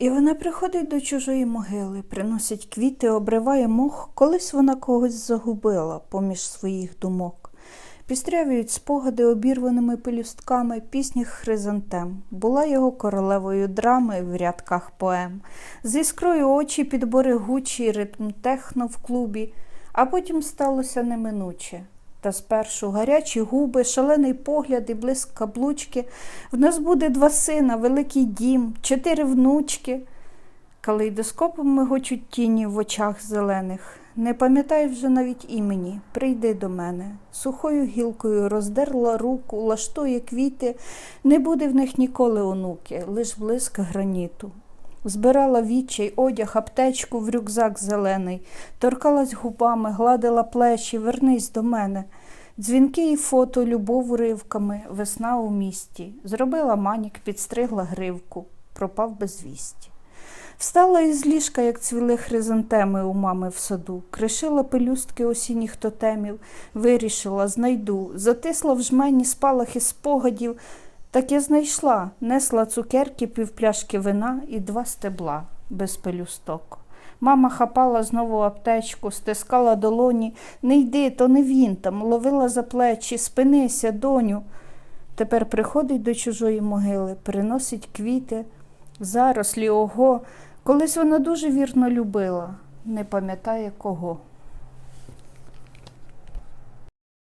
І вона приходить до чужої могили, приносить квіти, обриває мох, колись вона когось загубила поміж своїх думок. Пістрявіють спогади обірваними пелюстками пісні хризантем. Була його королевою драми в рядках поем. З іскрою очі підбори гучі, ритм техно в клубі, а потім сталося неминуче. Та спершу гарячі губи, шалений погляд і блиск каблучки. В нас буде два сина, великий дім, чотири внучки. Калейдоскопом мигочуть тіні в очах зелених. Не пам'ятаю вже навіть імені. Прийди до мене. Сухою гілкою роздерла руку, лаштує квіти. Не буде в них ніколи онуки, лиш блиск граніту. Збирала відчай, одяг, аптечку в рюкзак зелений, торкалась губами, гладила плечі, вернись до мене. Дзвінки і фото, любов уривками, весна у місті. Зробила манік, підстригла гривку, пропав без вісті. Встала із ліжка, як цвіли хризантеми у мами в саду, кришила пелюстки осінніх тотемів, вирішила, знайду, затисла в жмені спалахи спогадів. Так я знайшла, несла цукерки, півпляшки вина і два стебла без пелюсток. Мама хапала знову аптечку, стискала долоні. Не йди, то не він там, ловила за плечі, спинися, доню. Тепер приходить до чужої могили, приносить квіти, зарослі, ого. Колись вона дуже вірно любила, не пам'ятає кого.